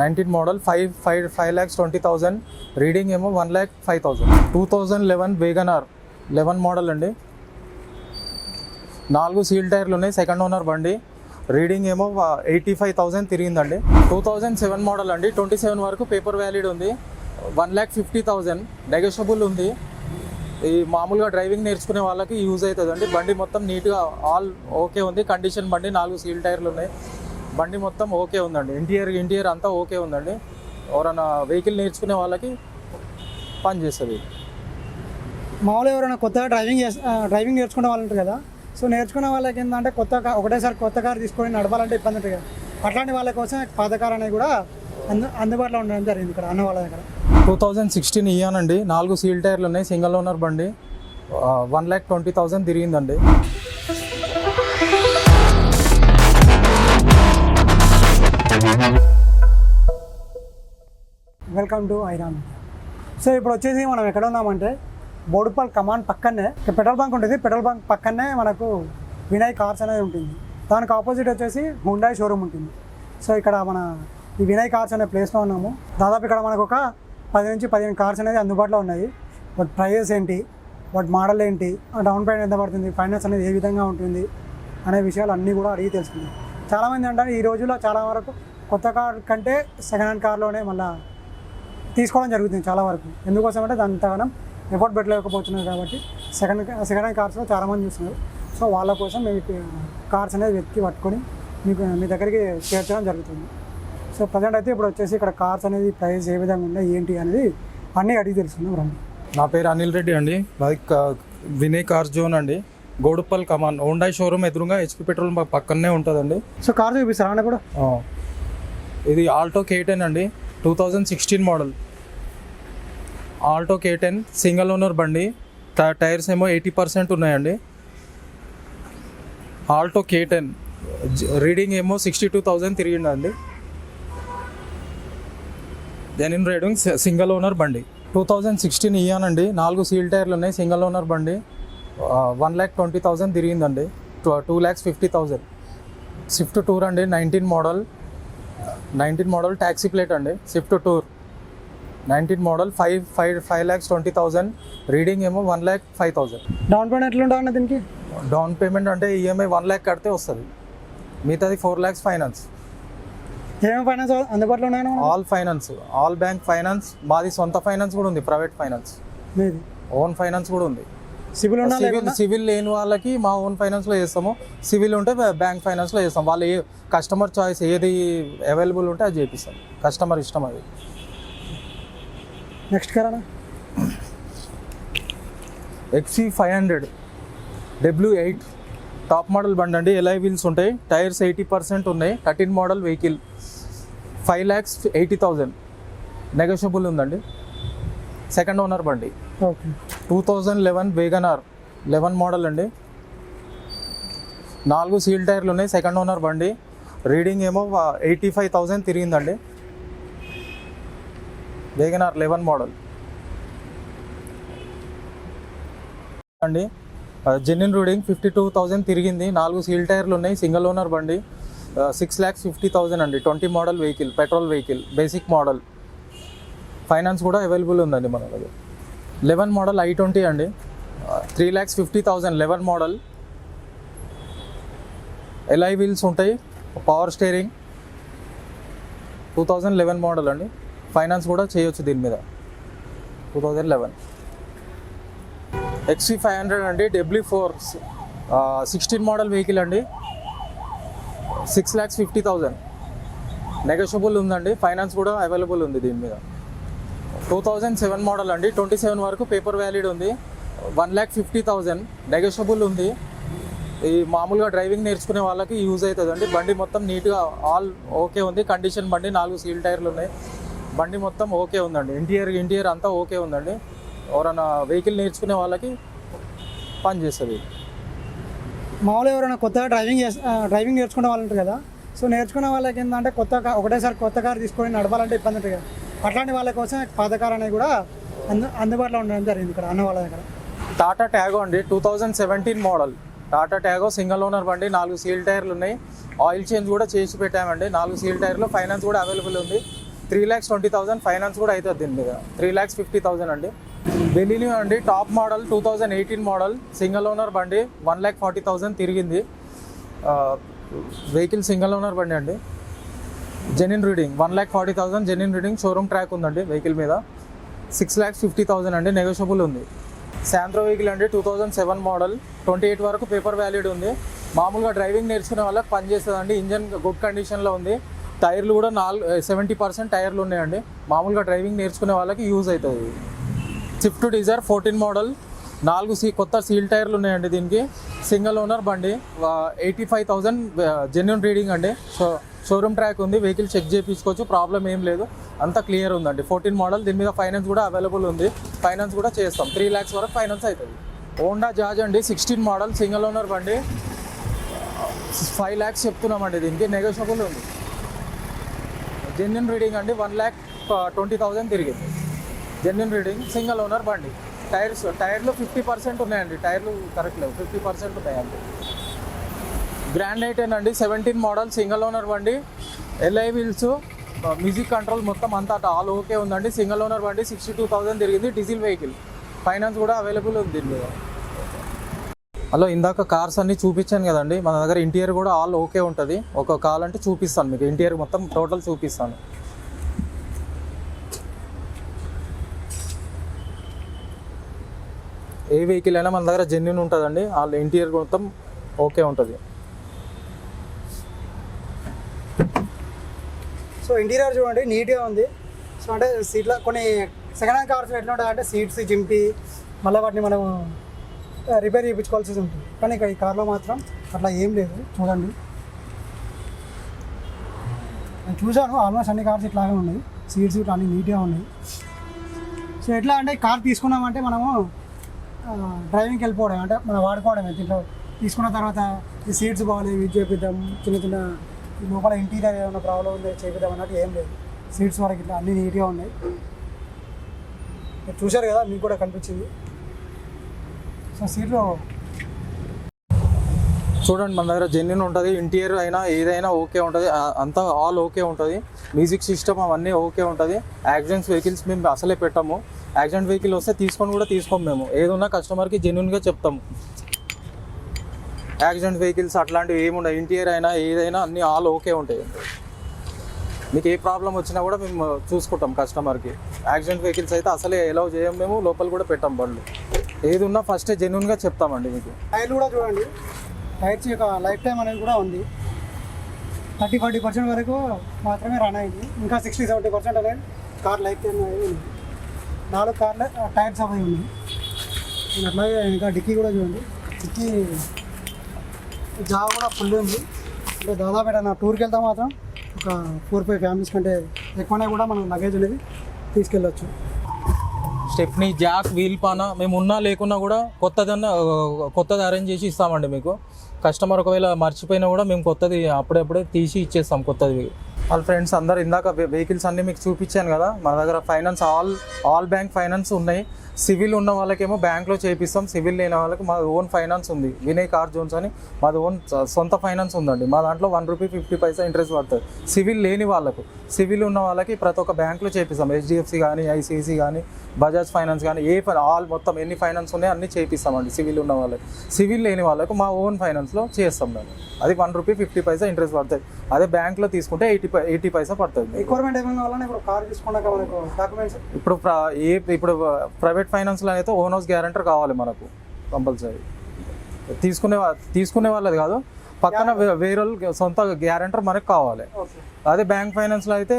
Nineteen model five five five lakhs twenty thousand reading ఏమో one lakh five thousand two thousand eleven Wagon R eleven model అండి. నాలుగు seal టైర్లు ఉన్నాయి. Second owner బండి. Reading ఏమో eighty five thousand తిరిగిందండి. Two thousand seven model అండి. Twenty seven వరకు పేపర్ వ్యాలిడ్ ఉంది. One lakh fifty thousand negotiable ఉంది. ఈ మామూలుగా డ్రైవింగ్ నేర్చుకునే వాళ్ళకి యూజ్ అవుతుందండి. బండి మొత్తం నీట్గా ఆల్ ఓకే ఉంది. కండిషన్ బండి నాలుగు సీల్ టైర్లు ఉన్నాయి. బండి మొత్తం ఓకే ఉందండి. ఇంటీరియర్ ఇంటీరియర్ అంతా ఓకే ఉందండి. ఎవరైనా వెహికల్ నేర్చుకునే వాళ్ళకి పని చేస్తుంది. మామూలుగా ఎవరైనా కొత్తగా డ్రైవింగ్ చేస్ ఆ, డ్రైవింగ్ నేర్చుకునే వాళ్ళు ఉంటారు కదా. సో నేర్చుకునే వాళ్ళకి ఏంటంటే కొత్త ఒకటేసారి కొత్త కార్ తీసుకొని నడపాలంటే ఇబ్బంది ఉంటుంది కదా. అట్లాంటి వాళ్ళ కోసం పాత కార్ అనేది కూడా అందు అందుబాటులో ఉండడం జరిగింది ఇక్కడ అన్న వాళ్ళ దగ్గర. టూ థౌజండ్ సిక్స్టీన్ ఇయ్యానండి. నాలుగు సీల్ టైర్లు ఉన్నాయి సింగిల్ ఓనర్ బండి. వన్ ల్యాక్ ట్వంటీ థౌజండ్ తిరిగిందండి. వెల్కమ్ టు ఐరాన్ సో ఇప్పుడు వచ్చేసి మనం ఎక్కడ ఉన్నామంటే బోడుపల్ కమాండ్ పక్కనే పెట్రోల్ బంక్ ఉంటుంది. పెట్రోల్ బంక్ పక్కనే మనకు వినయ్ కార్స్ అనేది ఉంటుంది. దానికి ఆపోజిట్ వచ్చేసి హుండాయ్ షోరూమ్ ఉంటుంది. సో ఇక్కడ మన ఈ వినయ్ కార్స్ అనే ప్లేస్లో ఉన్నాము. దాదాపు ఇక్కడ మనకు ఒక పది నుంచి పదిహేను కార్స్ అనేది అందుబాటులో ఉన్నాయి. వాటి ప్రైజెస్ ఏంటి? వాటి మోడల్ ఏంటి? డౌన్ పేమెంట్ ఎంత పడుతుంది? ఫైనాన్స్ అనేది ఏ విధంగా ఉంటుంది? అనే విషయాలు అన్నీ కూడా అడిగి తెలుసుకుంది. చాలామంది అంటారు ఈ రోజుల్లో చాలా వరకు కొత్త కార్ కంటే సెకండ్ హ్యాండ్ కార్లోనే మళ్ళీ తీసుకోవడం జరుగుతుంది చాలా వరకు. ఎందుకోసం అంటే దాని అంతగానం ఎఫర్ట్ పెట్టలేకపోతున్నారు కాబట్టి సెకండ్ సెకండ్ హ్యాండ్ కార్స్లో చాలామంది చూస్తున్నారు. సో వాళ్ళ కోసం మీకు కార్స్ అనేది వెతికి పట్టుకొని మీకు మీ దగ్గరికి చేర్చడం జరుగుతుంది. సో ప్రజెంట్ అయితే ఇప్పుడు వచ్చేసి ఇక్కడ కార్స్ అనేది ప్రైస్ ఏ విధంగా ఉన్నాయి ఏంటి అనేది అన్నీ అడిగి తెలుసుకుందాం రండి. నా పేరు అనిల్ రెడ్డి అండి. మాది వినయ్ కార్ జోన్ అండి. గోడుపల్ కమాన్ హోండాయ్ షోరూమ్ ఎదురుగా హెచ్పి పెట్రోల్ పక్కనే ఉంటుందండి. సో కార్ చూపిస్తారా అన్న కూడా. ఇది ఆల్టో కే టెన్ అండి. Two thousand sixteen model. Alto K ten single owner బండి. టైర్స్ ఏమో ఎయిటీ పర్సెంట్ ఉన్నాయండి. ఆల్టో కే టెన్ రీడింగ్ ఏమో సిక్స్టీ టూ థౌజండ్ తిరిగిందండి జెన్యున్ రైడింగ్ సింగిల్ ఓనర్ బండి. టూ థౌజండ్ సిక్స్టీన్ ఇయ్యానండి. నాలుగు సీల్ టైర్లు ఉన్నాయి సింగిల్ ఓనర్ బండి. One lakh twenty thousand తిరిగిందండి two lakhs fifty thousand. Swift tour అండి nineteen model. Nineteen model taxi plate అండి Swift tour. Nineteen model five five five lakhs twenty thousand reading ఏమో one lakh five thousand down payment ఎట్లా అన్న దీనికి? Down payment అంటే EMI one lakh కడితే వస్తుంది. మిగతాది ఫోర్ ల్యాక్స్ ఫైనాన్స్ ఏమేమి ఫైనాన్స్ అందుబాటులో ఉన్నాయన్నా all finance all bank finance మాది సొంత ఫైనాన్స్ కూడా ఉంది ప్రైవేట్ ఫైనాన్స్ ఓన్ ఫైనాన్స్ కూడా ఉంది. సివిల్ ఉన్నా సివిల్ సివిల్ లేని వాళ్ళకి మా ఓన్ ఫైనాన్స్లో చేస్తాము. సివిల్ ఉంటే బ్యాంక్ ఫైనాన్స్లో చేస్తాం. వాళ్ళు ఏ కస్టమర్ చాయిస్ ఏది అవైలబుల్ ఉంటే అది చేపిస్తాం. కస్టమర్ ఇష్టం అది. Next car XE five hundred W eight top model బండి అండి. ఎల్ఐ వీల్స్ ఉంటాయి. టైర్స్ ఎయిటీ పర్సెంట్ ఉన్నాయి. Thirteen model vehicle. Five lakhs eighty thousand negotiable ఉందండి. సెకండ్ ఓనర్ బండి. Okay. Two thousand eleven Wagon R eleven model అండి. నాలుగు seal టైర్లు ఉన్నాయి సెకండ్ ఓనర్ బండి. రీడింగ్ ఏమో eighty five thousand తిరిగిందండి. Wagon R eleven model. అండి genuine reading fifty two thousand తిరిగింది. నాలుగు సీల్ టైర్లు ఉన్నాయి సింగిల్ ఓనర్ బండి. సిక్స్ ల్యాక్స్ ఫిఫ్టీ థౌజండ్ అండి. Twenty model vehicle petrol vehicle basic model. Finance కూడా అవైలబుల్ ఉందండి మన దగ్గర లెవెన్ మోడల్ ఐ ట్వంటీ అండి. Three lakhs fifty thousand eleven model. Alloy wheels ఉంటాయి. Power steering two thousand eleven model అండి. Finance కూడా చేయొచ్చు దీని మీద. Two thousand eleven. XV five hundred అండి. W four sixteen model vehicle అండి. Six lakhs fifty thousand negotiable ఉందండి. Finance కూడా అవైలబుల్ ఉంది దీని మీద. టూ థౌజండ్ సెవెన్ మోడల్ అండి. ట్వంటీ సెవెన్ వరకు పేపర్ వ్యాలిడ్ ఉంది. One lakh fifty thousand negotiable ఉంది. ఈ మామూలుగా డ్రైవింగ్ నేర్చుకునే వాళ్ళకి యూజ్ అవుతుందండి బండి మొత్తం నీట్గా ఆల్ ఓకే ఉంది. కండిషన్ బండి నాలుగు సీల్ టైర్లు ఉన్నాయి. బండి మొత్తం ఓకే ఉందండి. ఇంటీరియర్ ఇంటీరియర్ అంతా ఓకే ఉందండి. ఎవరైనా వెహికల్ నేర్చుకునే వాళ్ళకి పని చేస్తుంది. మామూలుగా ఎవరైనా కొత్తగా డ్రైవింగ్ డ్రైవింగ్ నేర్చుకునే వాళ్ళు ఉంటారు కదా. సో నేర్చుకునే వాళ్ళకి ఏంటంటే కొత్త ఒకటేసారి కొత్త కార్ తీసుకొని నడపాలంటే ఇబ్బంది ఉంటుంది కదా. అట్లాంటి వాళ్ళ కోసం పథకాలు అనేవి కూడా అందు అందుబాటులో ఉండడం జరిగింది ఇక్కడ అన్న వాళ్ళ దగ్గర. టాటా ట్యాగో అండి two thousand seventeen model. Tata Tiago single owner బండి నాలుగు సీల్ టైర్లు ఉన్నాయి. ఆయిల్ చేంజ్ కూడా చేసి పెట్టామండి నాలుగు సీల్ టైర్లు ఫైనాన్స్ కూడా అవైలబుల్ ఉంది. Three lakhs twenty thousand finance కూడా అవుతుంది దీని మీద. త్రీ ల్యాక్స్ ఫిఫ్టీ థౌసండ్ అండి. బెలిని అండి top model two thousand eighteen model single owner బండి వన్ ల్యాక్ ఫార్టీ థౌసండ్ తిరిగింది. వెహికల్ సింగిల్ ఓనర్ బండి అండి. Genuine reading one lakh forty thousand genuine reading showroom track ఉందండి వెహికల్ మీద. సిక్స్ ల్యాక్స్ ఫిఫ్టీ థౌసండ్ అండి negotiable ఉంది. శాంత్రో వెహికల్ అండి two thousand seven model twenty eight వరకు పేపర్ వ్యాలిడ్ ఉంది. మామూలుగా డ్రైవింగ్ నేర్చుకునే వాళ్ళకి పనిచేస్తుందండి ఇంజన్ గుడ్ కండిషన్లో ఉంది. టైర్లు కూడా నాలుగు సెవెంటీ పర్సెంట్ టైర్లు ఉన్నాయండి. మామూలుగా డ్రైవింగ్ నేర్చుకునే వాళ్ళకి యూజ్ అవుతుంది స్విఫ్ట్ డిజైర్ ఫోర్టీన్ మోడల్ నాలుగు సీ కొత్త సీల్ టైర్లు ఉన్నాయండి దీనికి. సింగిల్ ఓనర్ బండి. Eighty five thousand genuine reading అండి. సో షోరూమ్ ట్రాక్ ఉంది వెహికల్ చెక్ చేయించుకోవచ్చు ప్రాబ్లం ఏం లేదు. అంతా క్లియర్ ఉందండి. ఫోర్టీన్ మోడల్ దీని మీద ఫైనాన్స్ కూడా అవైలబుల్ ఉంది. ఫైనాన్స్ కూడా చేస్తాం. త్రీ ల్యాక్స్ వరకు ఫైనాన్స్ అవుతుంది. హోండా జాజ్ అండి సిక్స్టీన్ మోడల్ సింగిల్ ఓనర్ బండి. ఫైవ్ ల్యాక్స్ చెప్తున్నామండి దీనికి. నెగోషియబుల్ ఉంది. జెన్యున్ రీడింగ్ అండి వన్ ల్యాక్ ట్వంటీ థౌజండ్ తిరిగింది. జెన్యున్ రీడింగ్ సింగిల్ ఓనర్ బండి. టైర్స్ టైర్లు ఫిఫ్టీ పర్సెంట్ ఉన్నాయండి. టైర్లు కరెక్ట్ లేవు. ఫిఫ్టీ పర్సెంట్ ఉన్నాయండి. గ్రాండ్ ఐటెన్ అండి సెవెంటీన్ మోడల్ సింగిల్ ఓనర్ బండి. ఎల్ఐ వీల్స్ మ్యూజిక్ కంట్రోల్ మొత్తం అంతా ఆల్ ఓకే ఉందండి. సింగిల్ ఓనర్ బండి సిక్స్టీ టూ థౌసండ్ తిరిగింది. Diesel vehicle. ఫైనాన్స్ కూడా అవైలబుల్ ఉంది దీనిలో హలో ఇందాక కార్స్ అన్నీ చూపించాను కదండి. మన దగ్గర ఇంటీరియర్ కూడా ఆల్ ఓకే ఉంటుంది. ఒక కాల్ అంటే చూపిస్తాను మీకు. ఇంటీరియర్ మొత్తం టోటల్ చూపిస్తాను. ఏ వెహికల్ అయినా మన దగ్గర జెన్యున్ ఉంటుందండి. వాళ్ళ ఇంటీరియర్ మొత్తం ఓకే ఉంటుంది. సో ఇంటీరియర్ చూడండి నీట్గా ఉంది. సో అంటే సీట్లో కొన్ని సెకండ్ హ్యాండ్ కార్స్ ఎట్లా ఉంటాయి అంటే సీట్స్ చింపి మళ్ళీ వాటిని మనం రిపేర్ చేయించుకోవాల్సి ఉంటుంది. కానీ ఇక ఈ కార్లో మాత్రం అట్లా ఏం లేదు. చూడండి. నేను చూశాను ఆల్మోస్ట్ అన్ని కార్స్ ఇట్లాగే ఉన్నాయి. సీట్స్ ఇట్లా అన్ని నీట్గా ఉన్నాయి. సో ఎట్లా అంటే కార్ తీసుకున్నామంటే మనము డ్రైవింగ్కి వెళ్ళిపోవడం అంటే మనం వాడుకోవడం దీంట్లో తీసుకున్న తర్వాత ఈ సీట్స్ బాగాలేవు ఇది చేపిద్దాం చిన్న చిన్న ఈ లోపల ఇంటీరియర్ ఏమైనా ప్రాబ్లం ఉంది చేపిద్దాం అన్నట్టు ఏం లేదు. సీట్స్ వరకు ఇట్లా అన్నీ నీట్గా ఉన్నాయి. మీరు చూశారు కదా మీకు కూడా కనిపించింది. సో సీట్లో చూడండి మన దగ్గర జెన్యున్ ఉంటుంది. ఇంటీరియర్ అయినా ఏదైనా ఓకే ఉంటుంది. అంతా ఆల్ ఓకే ఉంటుంది. మ్యూజిక్ సిస్టమ్ అవన్నీ ఓకే ఉంటుంది. యాక్సిడెంట్స్ వెహికల్స్ మేము అసలే పెట్టాము. యాక్సిడెంట్ వెహికల్ వస్తే తీసుకొని కూడా తీసుకోము మేము. ఏదున్నా కస్టమర్కి జెన్యున్గా చెప్తాము. యాక్సిడెంట్ వెహికల్స్ అట్లాంటివి ఏముండవు. ఇంటీరియర్ అయినా ఏదైనా అన్నీ ఆల్ ఓకే ఉంటాయి. మీకు ఏ ప్రాబ్లం వచ్చినా కూడా మేము చూసుకుంటాం కస్టమర్కి. యాక్సిడెంట్ వెహికల్స్ అయితే అసలే ఎలవ్ చేయం మేము లోపల కూడా పెట్టాం బండ్లు. ఏది ఉన్నా ఫస్ట్ జెన్యున్గా చెప్తామండి మీకు. టైర్లు కూడా చూడండి. టైర్స్ యొక్క లైఫ్ టైం అనేది కూడా ఉంది. థర్టీ ఫార్టీ పర్సెంట్ వరకు మాత్రమే రన్ అయింది. ఇంకా సిక్స్టీ సెవెంటీ పర్సెంట్ అనేది కార్ లైఫ్ టైం అనేది ఉంది. నాలుగు కార్లు టైర్స్ అవి ఉన్నాయి. అట్లాగే ఇంకా డిక్కీ కూడా చూడండి. డిక్కీ జాబ్ కూడా ఫుల్ ఉంది. అంటే దాదాపు ఏదైనా టూర్కి వెళ్తే మాత్రం ఒక ఫోర్ ఫైవ్ ఫ్యామిలీస్ కంటే ఎక్కువనే కూడా మనం లగేజ్ అనేది తీసుకెళ్ళొచ్చు. స్టెఫ్నీ జాక్ వీల్ పానా మేము ఉన్నా లేకున్నా కూడా కొత్తదన్న కొత్తది అరేంజ్ చేసి ఇస్తామండి మీకు. కస్టమర్ ఒకవేళ మర్చిపోయినా కూడా మేము కొత్తది అప్పుడప్పుడే తీసి ఇచ్చేస్తాం కొత్తది. వాళ్ళ ఫ్రెండ్స్ అందరు ఇందాక వెహికల్స్ అన్నీ మీకు చూపించాను కదా. మన దగ్గర finance all all bank finance ఉన్నాయి. సివిల్ ఉన్న వాళ్ళకేమో బ్యాంక్లో చేపిస్తాం. సివిల్ లేని వాళ్ళకి మా ఓన్ ఫైనాన్స్ ఉంది. వినయ్ కార్ జోన్స్ అని మాది ఓన్ సొంత ఫైనాన్స్ ఉందండి. మా దాంట్లో one rupee fifty paisa interest పడుతుంది. సివిల్ లేని వాళ్ళకు సివిల్ ఉన్న వాళ్ళకి ప్రతి ఒక్క బ్యాంక్లో చేపిస్తాం. హెచ్డిఎఫ్సి కానీ ఐసిఐసి కానీ బజాజ్ ఫైనాన్స్ కానీ ఏ ఆల్ మొత్తం ఎన్ని ఫైనాన్స్ ఉన్నాయో అన్ని చేపిస్తామండి సివిల్ ఉన్న వాళ్ళకి. సివిల్ లేని వాళ్ళకు మా ఓన్ ఫైనాన్స్లో చేస్తాం మేము. అది one rupee fifty paisa interest పడుతుంది. అదే బ్యాంక్లో తీసుకుంటే ఎయిటీ ఎయిటీ పైసా పడుతుంది. రిక్వైర్మెంట్ ఏమైనా కావాలన్నా ఇప్పుడు కార్ తీసుకున్నాక మనకు డాక్యుమెంట్స్? ఇప్పుడు ఏ ఇప్పుడు ప్రైవేట్ ఫైనాన్స్లో అయితే ఓన్ హౌస్ గ్యారంటర్ కావాలి మనకు కంపల్సరీ. తీసుకునే తీసుకునే వాళ్ళది కాదు పక్కన వేరే వాళ్ళు సొంత గ్యారంటర్ మనకు కావాలి. అదే బ్యాంక్ ఫైనాన్స్లో అయితే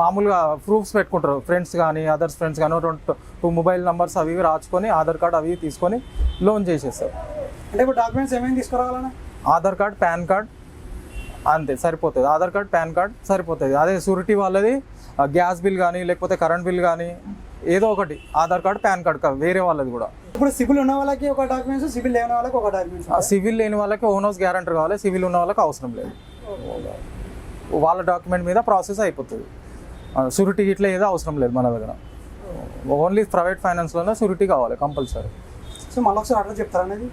మామూలుగా ప్రూఫ్స్ పెట్టుకుంటారు ఫ్రెండ్స్ కానీ అదర్స్ ఫ్రెండ్స్ కానీ టూ మొబైల్ నెంబర్స్ అవి రాసుకొని ఆధార్ కార్డ్ అవి తీసుకొని లోన్ చేసేస్తారు. అంటే ఇప్పుడు డాక్యుమెంట్స్ ఏమేమి తీసుకురావాలన్నా? ఆధార్ కార్డ్ పాన్ కార్డ్ అంతే సరిపోతుంది. ఆధార్ కార్డ్ పాన్ కార్డ్ సరిపోతుంది. అదే సూరిటీ వాళ్ళది గ్యాస్ బిల్ కానీ లేకపోతే కరెంట్ బిల్ కానీ ఏదో ఒకటి. ఆధార్ కార్డ్ పాన్ కార్డ్ కాదు వేరే వాళ్ళది కూడా. ఇప్పుడు సిబిల్ ఉన్న వాళ్ళకి ఒక డాక్యుమెంట్స్ సిబిల్ లేని వాళ్ళకి ఒక డాక్యుమెంట్స్ సివిల్ లేని వాళ్ళకి ఓన్ హౌస్ గ్యారంటర్ కావాలి సివిల్ ఉన్న వాళ్ళకి అవసరం లేదు. వాళ్ళ డాక్యుమెంట్ మీద ప్రాసెస్ అయిపోతుంది. సూరిటీ ఇట్లా ఏదో అవసరం లేదు మన దగ్గర. ఓన్లీ ప్రైవేట్ ఫైనాన్స్లోనే సూరిటీ కావాలి కంపల్సరీ. సో మళ్ళీ ఒకసారి అడ్రస్ చెప్తారా అనేది?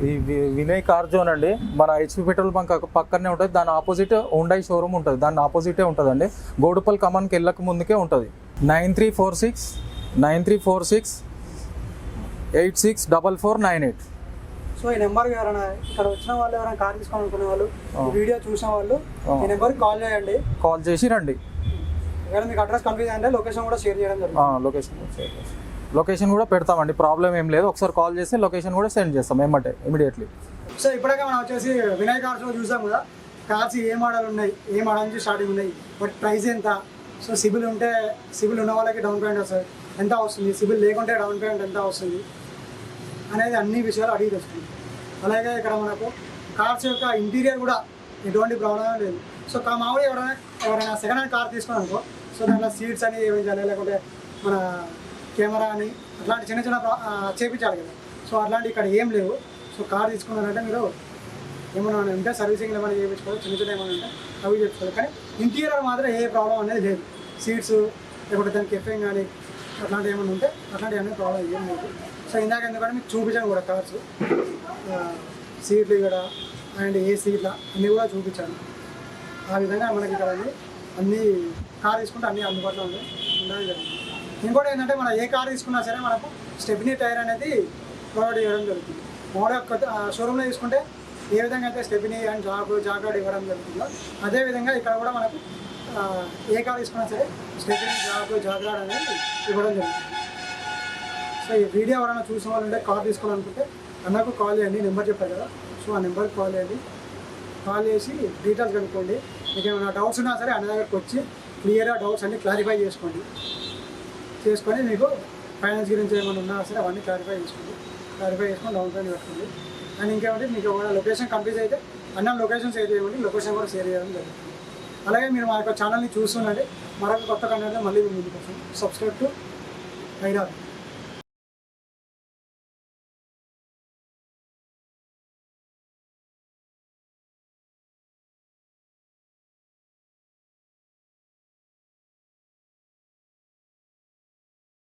ఈ వి- వినయ్ కార్ జోన్ అండి. మన హెచ్పి పెట్రోల్ బంక్ పక్కనే ఉంటుంది. దాని ఆపోజిట్ హుండై షోరూమ్ ఉంటుంది. దాని ఆపోజిటే ఉంటుందండి. గోడుపల్ కమాన్కి వెళ్ళక ముందుకే ఉంటుంది. Nine three four six nine three four six eight six double four nine eight. So ఈ నెంబర్ ఎవరైనా ఇక్కడ వచ్చిన వాళ్ళు ఎవరైనా కార్ తీసుకోవాలనుకునే వాళ్ళు వీడియో చూసిన వాళ్ళు. ఈ నెంబర్కి కాల్ చేయండి. కాల్ చేసి రండి. మీకు అడ్రస్ కన్ఫ్యూజ్ అంటే లొకేషన్ కూడా షేర్ చేయడం జరుగుతుంది. లొకేషన్ లొకేషన్ కూడా పెడతామండి. ప్రాబ్లం ఏం లేదు. ఒకసారి కాల్ చేసి లొకేషన్ కూడా సెండ్ చేస్తాం ఏమంటే ఇమీడియట్లీ. సో ఇప్పటికే మనం వచ్చేసి వినాయక కార్స్లో చూసాం కదా. కార్స్ ఏ మోడల్ ఉన్నాయి ఏ మోడల్ నుంచి స్టార్టింగ్ ఉన్నాయి బట్ ప్రైస్ ఎంత? సో సిబిల్ ఉంటే సిబిల్ ఉన్న వాళ్ళకి డౌన్ పేమెంట్ వస్తుంది. ఎంత వస్తుంది? సిబిల్ లేకుంటే డౌన్ పేమెంట్ ఎంత వస్తుంది? అనేది అన్ని విషయాలు అడిగి తెలుస్తుంది అలాగే ఇక్కడ మనకు కార్స్ యొక్క ఇంటీరియర్ కూడా ఎటువంటి ప్రాబ్లం లేదు. సో కా మామూలుగా ఎవరైనా ఎవరైనా సెకండ్ హ్యాండ్ కార్ తీసుకున్నానుకో సో దాంట్లో సీట్స్ అని చేయాలి? లేకుంటే మన కెమెరా అని అట్లాంటి చిన్న చిన్న చేపించాలి కదా. సో అట్లాంటి ఇక్కడ ఏం లేవు. సో కార్ తీసుకున్నారంటే మీరు ఏమైనా ఉంటే సర్వీసింగ్ ఏమైనా చేయించుకోవాలి చిన్న చిన్న ఏమైనా ఉంటే అవి చేసుకోవాలి కానీ ఇంటీరియర్ మాత్రం ఏ ప్రాబ్లం అనేది లేదు. సీట్స్ లేకుంటే దానికి ఎఫ్ఎం కానీ అట్లాంటివి ఏమైనా ఉంటే అట్లాంటివి అనేది ప్రాబ్లం ఏం లేదు. సో ఇందాక ఎందుకంటే మీకు చూపించాను కూడా కార్స్. సీట్లు ఇక్కడ అండ్ ఏ సీట్ల అన్నీ కూడా చూపించాను. ఆ విధంగా మనకి ఇక్కడ అన్ని కార్ తీసుకుంటే అన్ని అందుబాటులో ఉంది ఉండాలి జరిగింది ఇంకోటి ఏంటంటే మనం ఏ కార్ తీసుకున్నా సరే మనకు స్టెప్నీ టైర్ అనేది ప్రొవైడ్ చేయడం జరుగుతుంది. మోడల్ కొత్త షోరూంలో తీసుకుంటే ఏ విధంగా అయితే స్టెపినీ అండ్ జాబ్ జాగ్రత్త ఇవ్వడం జరుగుతుందో అదే విధంగా ఇక్కడ కూడా మనకు ఏ కార్ తీసుకున్నా సరే స్టెపినీ జాబ్ జాగ్రత్త అనేది ఇవ్వడం జరుగుతుంది. సో ఈ వీడియో ఎవరైనా చూసిన వాళ్ళు ఉంటే కార్ తీసుకోవాలనుకుంటే అన్నకు కాల్ చేయండి నెంబర్ చెప్పారు కదా. సో ఆ నెంబర్కి కాల్ చేయండి. కాల్ చేసి డీటెయిల్స్ కనుక్కోండి. మీకు ఏమైనా డౌట్స్ ఉన్నా సరే అన్న దగ్గరకు వచ్చి క్లియర్గా డౌట్స్ అన్ని క్లారిఫై చేసుకోండి. చేసుకొని మీకు ఫైనాన్స్ గురించి ఏమైనా ఉన్నా సరే అవన్నీ క్లారిఫై చేసుకోండి. క్లారిఫై చేసుకొని డౌన్ పేమెంట్ పెట్టుకోండి. అండ్ ఇంకేమంటే మీకు ఒకవేళ లొకేషన్ కంప్లీట్ అయితే అన్న లొకేషన్ షేర్ చేయండి లొకేషన్ కూడా షేర్ చేయడం జరుగుతుంది. అలాగే మీరు మా యొక్క ఛానల్ని చూస్తున్నది మరొక కొత్త కంటెంట్ మళ్ళీ ముందుకు వస్తుంది సబ్స్క్రైబ్ టు ఐరాబ్